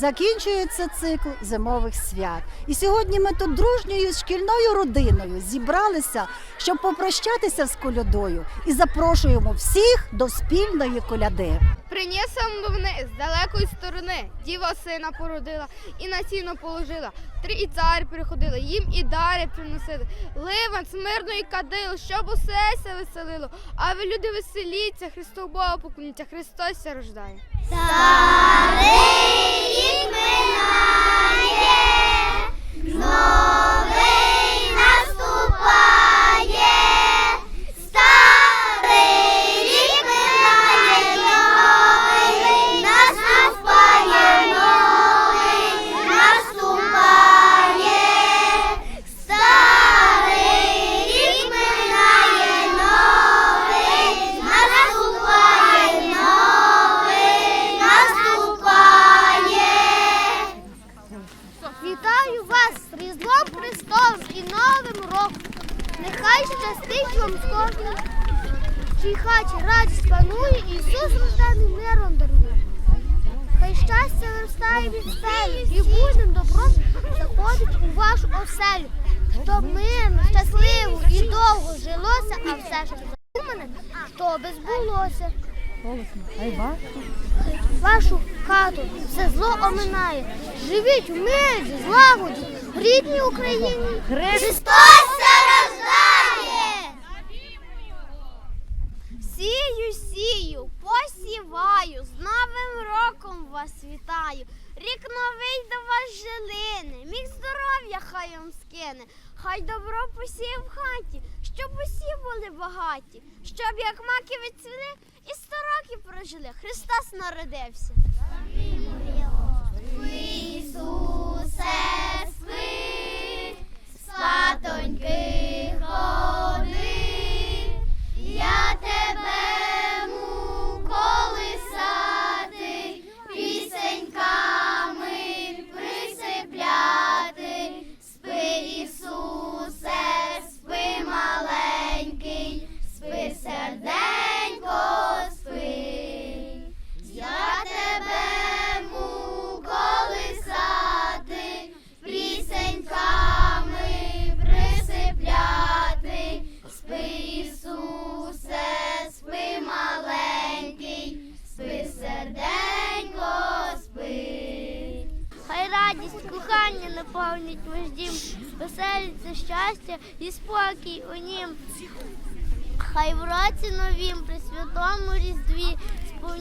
Закінчується цикл зимових свят. І сьогодні ми тут дружньою шкільною родиною зібралися, щоб попрощатися з колядою і запрошуємо всіх до спільної коляди. Принісом новини з далекої сторони. Діва сина породила і на сіно положила. Три і цар приходили, їм і дари приносили. Ливан, смирно і кадило, щоб усе се веселило. А ви люди веселіться, Христу Бога поклоніться, Христос ся рождає. Вітаю чій хаті радість панує, Ісус рождений миром дарує. Хай щастя виростає від стелі і будним добром заходить у вашу оселю. Щоб мирно, щасливо і довго жилося, а все ж задумане, то би збулося. Вашу хату все зло оминає. Живіть у мирі, злагоді, в рідній Україні. Христос рождає! Сію, сію, посіваю, з Новим роком вас вітаю. Рік новий до вас жилини, міг здоров'я хай вам скине, хай добро посіє в хаті, щоб усі були багаті, щоб як маки відцвіли і сто років прожили. Христос народився. Ісусе, спи, сватоньки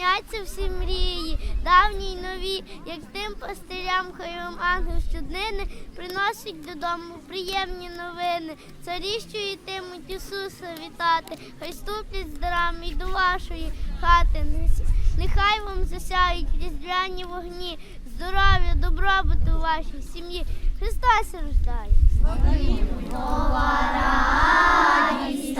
сповняться всі мрії, давні й нові, як тим пастирям, хай вам ангел щоднини приносить додому приємні новини. Царі, що йтимуть Ісуса вітати, хай ступлять з дарами й до вашої хати. Нехай вам засяють різдвяні вогні, здоров'я, добробуту вашій сім'ї. Христос рождає. Увесь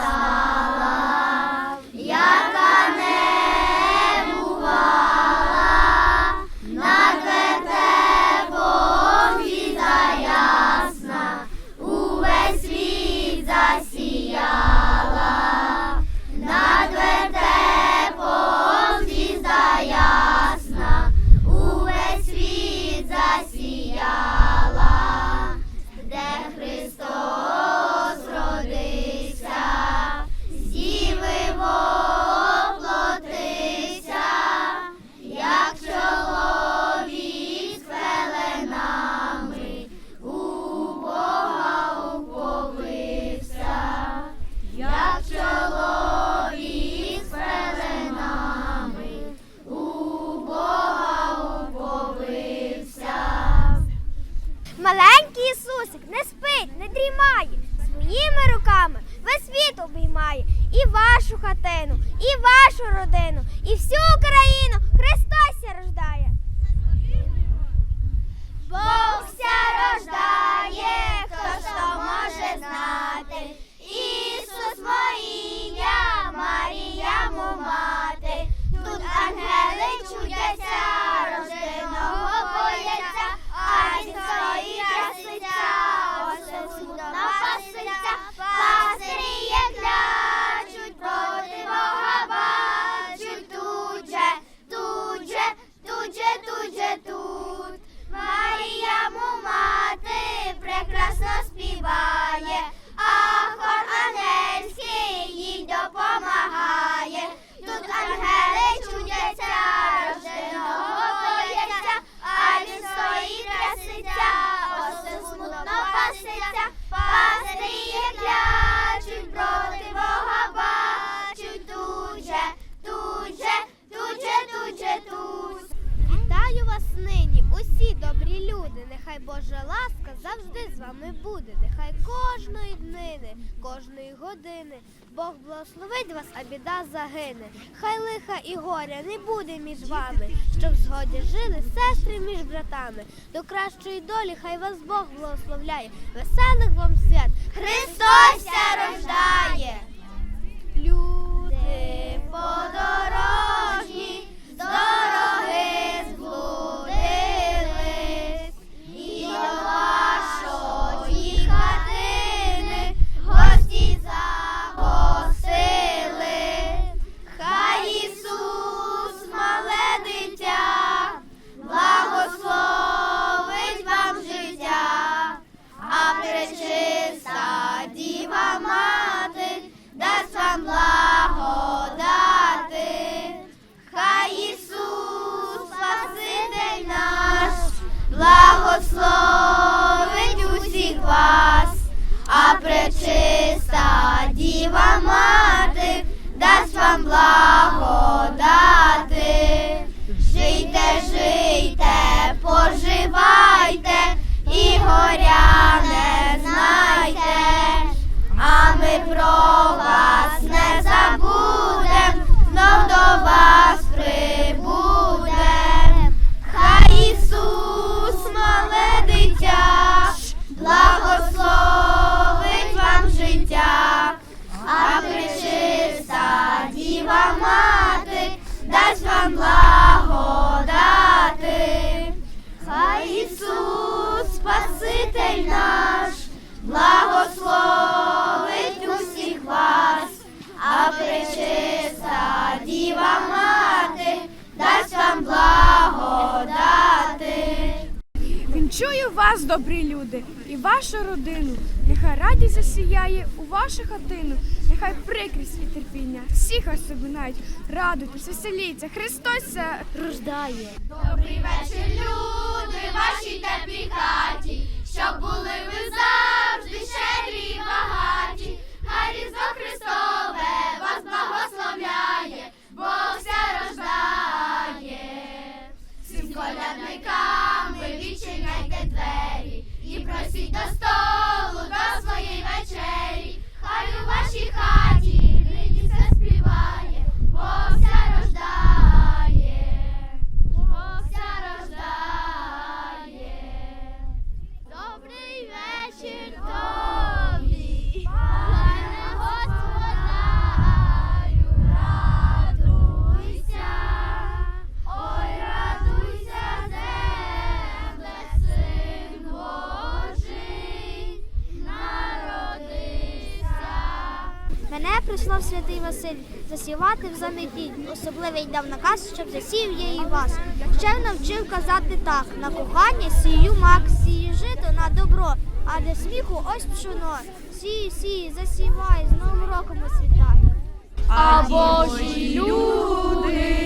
години Бог благословить вас, а біда загине. Хай лиха і горя не буде між вами, щоб згоді жили сестри між братами. До кращої долі хай вас Бог благословляє. Веселих вам свят! Христос рождає! Люди подорожні, вам благодати. Жийте, жийте, поживайте і горя не знайте, а ми про вас не забудем, знов до вас діва мати дасть вам благодати. Хай Ісус, Спаситель наш, благословить усіх вас, а пречиста діва мати дасть вам благодати. Вінчую вас, добрі люди, і вашу родину. Нехай радість засіяє у вашу хатину, нехай прикрість і терпіння всіх вас обминають. Радуйтесь, веселіться, Христос Рождає. Добрий вечір, люди, Василь засівати в заметі. Особливий дав наказ, щоб засів я і вас. Ще навчив казати так: на кохання сію мак, сію жито на добро, а для сміху ось пшоно. Сію, сію, засівай, з новим роком освітай. А Божі люди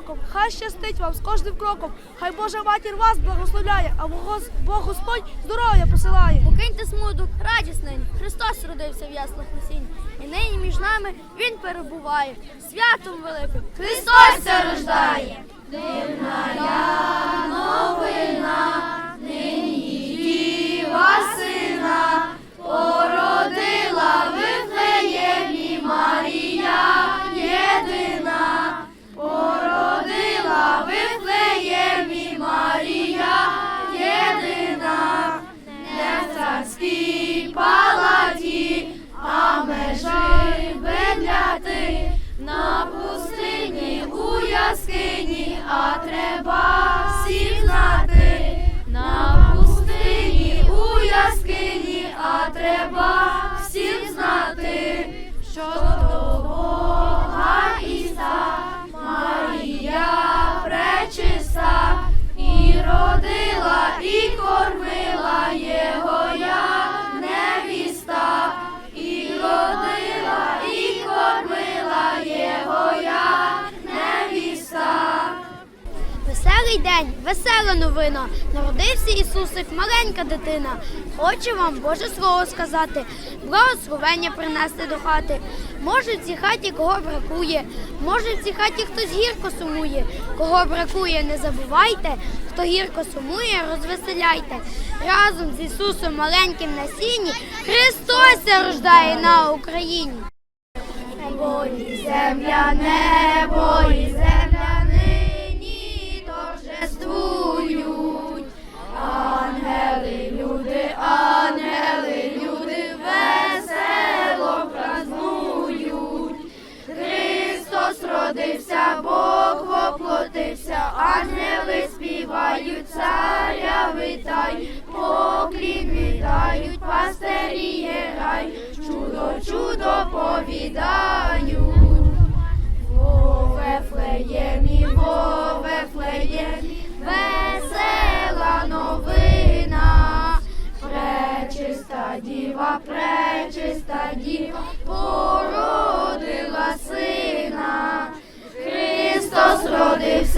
роком! Хай щастить вам з кожним кроком! Хай Божа матір вас благословляє, а Бог- Господь здоров'я посилає! Покиньте смуток, радість нині. Христос родився в яслах насінь. І нині між нами Він перебуває. Святом великим Христос рождає. Треба всім знати, що Веселий день, весела новина. Народився Ісусик, маленька дитина. Хочу вам Боже Слово сказати, благословення принести до хати. Може, в цій хаті кого бракує, може, в цій хаті хтось гірко сумує. Кого бракує, не забувайте, хто гірко сумує, розвеселяйте. Разом з Ісусом маленьким на сіні Христос рождає на Україні. Небо земля, небо і родився, Бог воплотився, ангели співають, царя вітають, поклін віддають, пастирі грають, чудо, чудо повідають. Во Вефлеємі, во Вефлеємі, весела новина. Пречиста діва, пречиста діва, породила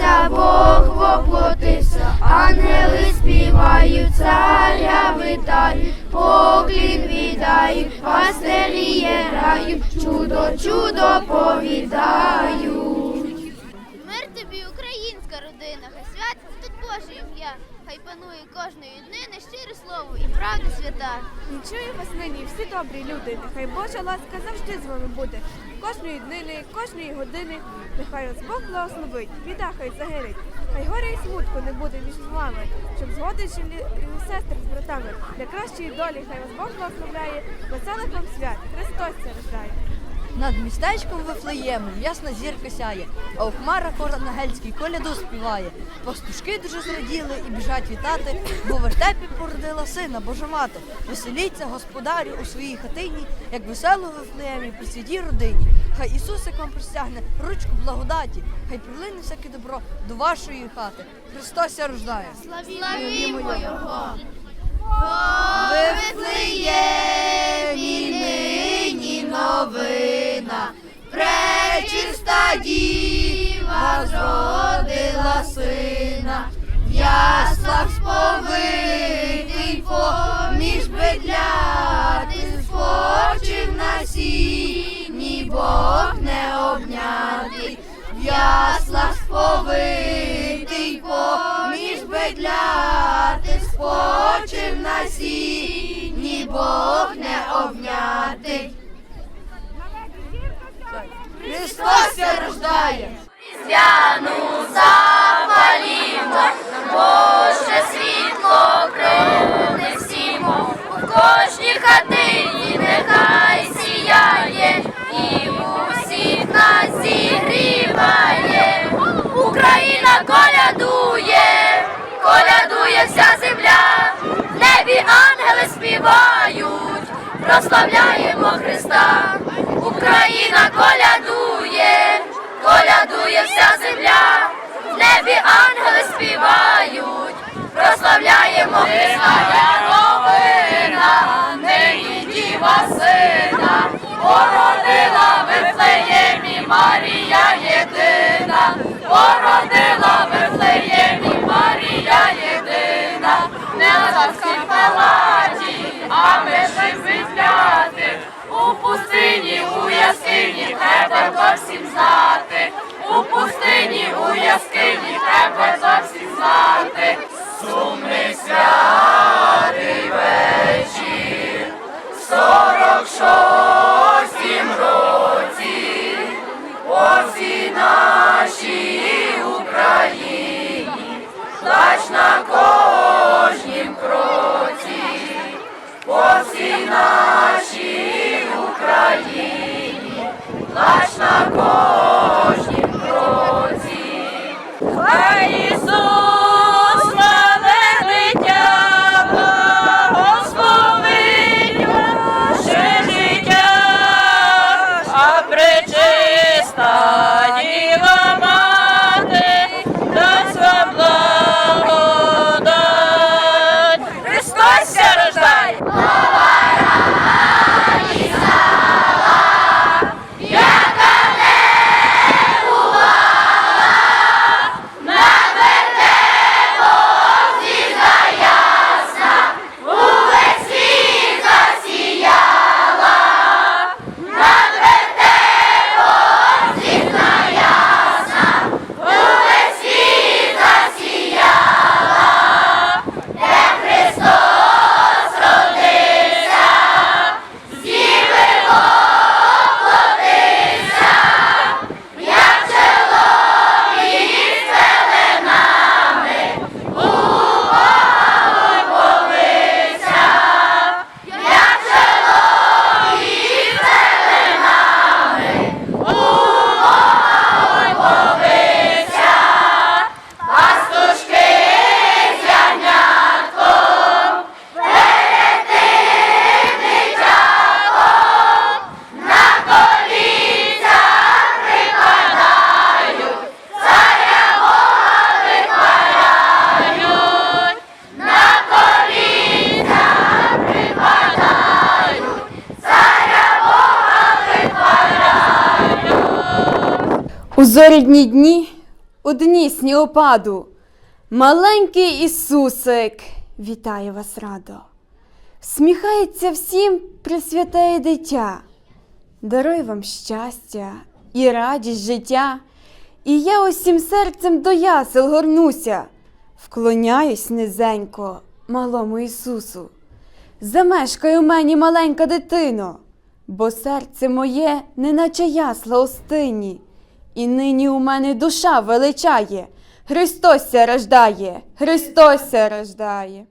родився, Бог воплотився, ангели співають, царя витають, поклін віддають, пастирі грають, чудо, чудо повідають. Мир тобі, українська родина, хай тут Боже ім'я, хай панує кожної днини щире слово і правда свята. Нічую вас нині, всі добрі люди, нехай Божа ласка завжди з вами буде. Кожної днини, кожної години, нехай вас Бог благословить, біда хай загинеть, хай горя і смутку не буде між вами, щоб згодичі сестри з братами. Для кращої долі хай вас Бог благословляє, веселих вам свят, Христос ся рождає. Над містечком Вифлеємом ясна зірка сяє, а у хмарах Коронагельський коляду співає. Пастушки дуже зраділи і біжать вітати, бо в вертепі породила сина Божа мати. Веселіться, господарю, у своїй хатині, як весело Вифлеємі при святій родині. Хай Ісусик вам простягне ручку благодаті, хай прилине всяке добро до вашої хати. Христос рождає. Славімо Його! Вифлеємі новина, пречиста діва зродила сина, в яслах сповитий поміж бедляти, спочив на сіні, Бог не обнятий, в яслах сповитий поміж бедляти, спочив на сіні, Бог не обнятий. Христос ся рождає! Різдвяну запалімо, Боже світло принесімо, у кожній хатині нехай сіяє, і усіх нас зігріває. Україна колядує, колядує вся земля, в небі ангели співають, прославляємо Христа. Україна колядує, колядує вся земля, в небі ангели співають, прославляємо Христа. Новина, нині діва сина, породила в Вифлеємі Марія єдина, породила в Вифлеємі, Марія єдина, не на палаті, а витляти. У пустині, у яскині, тебе зовсім знати. У пустині, у яскині, тебе зовсім знати. Сумний святий вечір, зорідні дні, у дні снігопаду, маленький Ісусик вітає вас радо. Сміхається всім пресвятеє дитя, дарує вам щастя і радість життя. І я усім серцем до ясел горнуся, вклоняюсь низенько малому Ісусу. Замешкай у мені маленька дитино, бо серце моє, неначе ясла остині, і нині у мене душа величає, Христос рождає, Христос рождає.